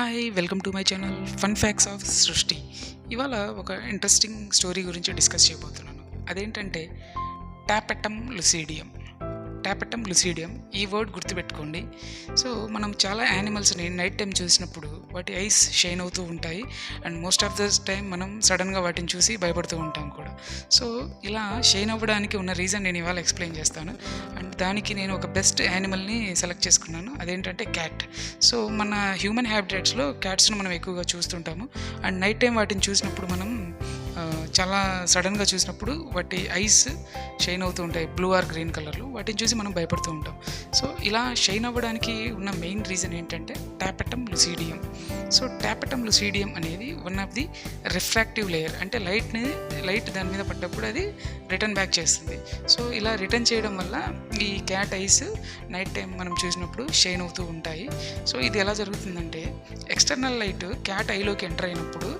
Hi welcome to my channel fun facts of Srishti ఇవాళ ఒక interesting story గురించి discuss చేయబోతున్నాను. అదేంటంటే టాపెటమ్ లుసీడియం పేపటం లుసీడియం ఈ వర్డ్ గుర్తుపెట్టుకోండి. సో మనం చాలా యానిమల్స్ని నైట్ టైం చూసినప్పుడు వాటి ఐస్ షైన్ అవుతూ ఉంటాయి. And most of the time మనం సడన్గా వాటిని చూసి భయపడుతూ ఉంటాం కూడా. సో ఇలా షైన్ అవ్వడానికి ఉన్న రీజన్ నేను ఇవాళ ఎక్స్ప్లెయిన్ చేస్తాను. అండ్ దానికి నేను ఒక బెస్ట్ యానిమల్ని సెలెక్ట్ చేసుకున్నాను. అదేంటంటే క్యాట్. సో మన హ్యూమన్ హ్యాబిటేట్స్లో క్యాట్స్ను మనం ఎక్కువగా చూస్తుంటాము. అండ్ నైట్ టైం వాటిని చూసినప్పుడు మనం చాలా సడన్గా చూసినప్పుడు వాటి ఐస్ షైన్ అవుతూ ఉంటాయి బ్లూ ఆర్ గ్రీన్ కలర్లో వాటిని చూసి మనం భయపడుతూ ఉంటాం. సో ఇలా షైన్ అవ్వడానికి ఉన్న మెయిన్ రీజన్ ఏంటంటే టాపెటమ్ లుసీడియం సో టాపెటమ్ లుసీడియం అనేది one of the refractive layer అంటే లైట్ని లైట్ దాని మీద పడ్డప్పుడు అది రిటర్న్ బ్యాక్ చేస్తుంది. సో ఇలా రిటర్న్ చేయడం వల్ల ఈ క్యాట్ ఐస్ నైట్ టైం మనం చూసినప్పుడు షైన్ అవుతూ ఉంటాయి. సో ఇది ఎలా జరుగుతుందంటే ఎక్స్టర్నల్ లైట్ క్యాట్ ఐలోకి ఎంటర్ అయినప్పుడు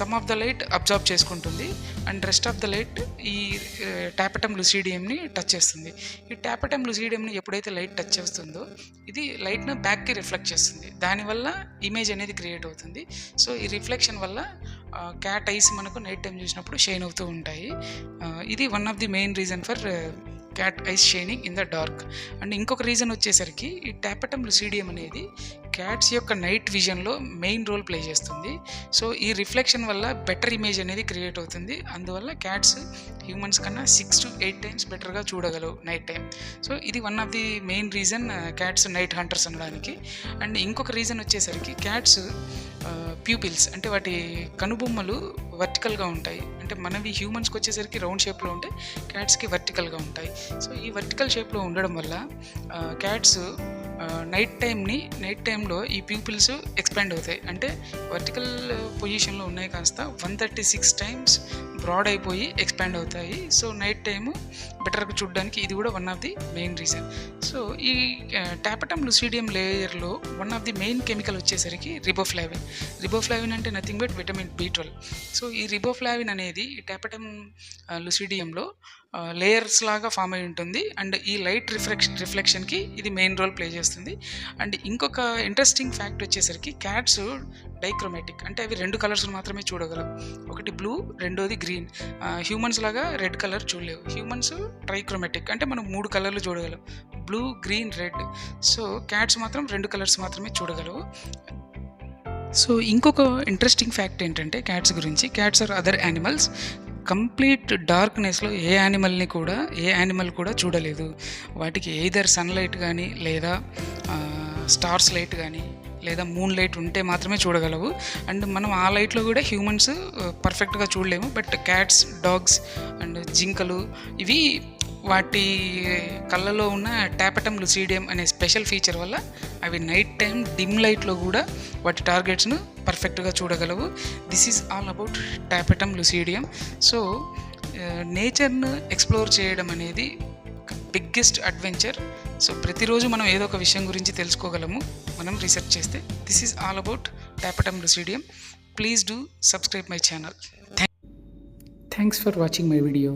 some of the light absorb చేసుకుంటుంది and rest of the light ఈ ట్యాపటమ్ లుసీడియంని టచ్ చేస్తుంది. ఈ ట్యాపటమ్ లుసీడియంని ఎప్పుడైతే లైట్ టచ్ చేస్తుందో ఇది లైట్ను బ్యాక్కి రిఫ్లెక్ట్ చేస్తుంది. దానివల్ల ఇమేజ్ అనేది క్రియేట్ అవుతుంది. సో ఈ రిఫ్లెక్షన్ వల్ల క్యాట్ ఐస్ మనకు నైట్ టైం చూసినప్పుడు షైన్ అవుతూ ఉంటాయి. ఇది one of the main reason for cat eyes shining in the dark and ఇంకొక రీజన్ వచ్చేసరికి ఈ టాపెటమ్ లుసీడియం అనేది క్యాట్స్ యొక్క నైట్ విజన్లో మెయిన్ రోల్ ప్లే చేస్తుంది. సో ఈ రిఫ్లెక్షన్ వల్ల బెటర్ ఇమేజ్ అనేది క్రియేట్ అవుతుంది. అందువల్ల క్యాట్స్ హ్యూమన్స్ కన్నా సిక్స్ టు ఎయిట్ టైమ్స్ బెటర్గా చూడగలవు నైట్ టైం సో ఇది one of the main reason cats night hunters అనడానికి. అండ్ ఇంకొక రీజన్ వచ్చేసరికి క్యాట్స్ ప్యూపిల్స్ అంటే వాటి కనుబొమ్మలు వర్టికల్గా ఉంటాయి. అంటే మనవి హ్యూమన్స్కి వచ్చేసరికి రౌండ్ షేప్లో ఉంటే క్యాట్స్కి వర్టికల్గా ఉంటాయి. సో ఈ వర్టికల్ షేప్లో ఉండడం వల్ల క్యాట్స్ నైట్ టైంని నైట్ టైంలో ఈ ప్యూపిల్స్ ఎక్స్పాండ్ అవుతాయి. అంటే వర్టికల్ పొజిషన్లో ఉన్నాయి కాస్త one thirty six times broad అయిపోయి ఎక్స్పాండ్ అవుతాయి. సో నైట్ టైము బెటర్గా చూడడానికి ఇది కూడా one of the main reason so ఈ టాపటమ్ లుసిడియం లేయర్లో one of the main chemical వచ్చేసరికి రిబోఫ్లావిన్ రిబోఫ్లావిన్ అంటే nothing but vitamin B twelve so ఈ రిబోఫ్లావిన్ అనేది ఈ టాపటమ్ లుసిడియంలో లేయర్స్ లాగా ఫామ్ అయి ఉంటుంది. అండ్ ఈ లైట్ రిఫ్లెక్షన్ రిఫ్లెక్షన్కి ఇది మెయిన్ రోల్ ప్లే చేస్తుంది. అండ్ ఇంకొక ఇంట్రెస్టింగ్ ఫ్యాక్ట్ వచ్చేసరికి క్యాట్స్ డైక్రోమేటిక్ అంటే అవి రెండు కలర్స్ మాత్రమే చూడగలవు ఒకటి బ్లూ రెండోది గ్రీన్ హ్యూమన్స్ లాగా రెడ్ కలర్ చూడలేవు. హ్యూమన్స్ ట్రైక్రోమేటిక్ అంటే మనం మూడు కలర్లు చూడగలం. Blue green red so cats మాత్రం రెండు కలర్స్ మాత్రమే చూడగలవు. సో ఇంకొక ఇంట్రెస్టింగ్ ఫ్యాక్ట్ ఏంటంటే క్యాట్స్ గురించి. Cats are other animals complete డార్క్నెస్లో ఏ యానిమల్ని కూడా ఏ యానిమల్ కూడా చూడలేదు. వాటికి ఎయిదర్ సన్లైట్ కానీ లేదా స్టార్స్ లైట్ కానీ లేదా మూన్ లైట్ ఉంటే మాత్రమే చూడగలవు. అండ్ మనం ఆ లైట్లో కూడా హ్యూమన్స్ పర్ఫెక్ట్గా చూడలేము. బట్ క్యాట్స్ డాగ్స్ అండ్ జింకలు ఇవి వాటి కళ్ళలో ఉన్న ట్యాపటమ్ లుసీడియం అనే స్పెషల్ ఫీచర్ వల్ల అవి నైట్ టైం డిమ్ లైట్లో కూడా వాటి టార్గెట్స్ను పర్ఫెక్ట్గా చూడగలవు. This is all about tapetum lucidum so నేచర్ను explore చేయడం అనేది బిగ్గెస్ట్ అడ్వెంచర్. సో ప్రతిరోజు మనం ఏదో ఒక విషయం గురించి తెలుసుకోగలము. మనం రీసెర్చ్ చేస్తే this is all about tapetum lucidum please do subscribe my channel thanks for watching my video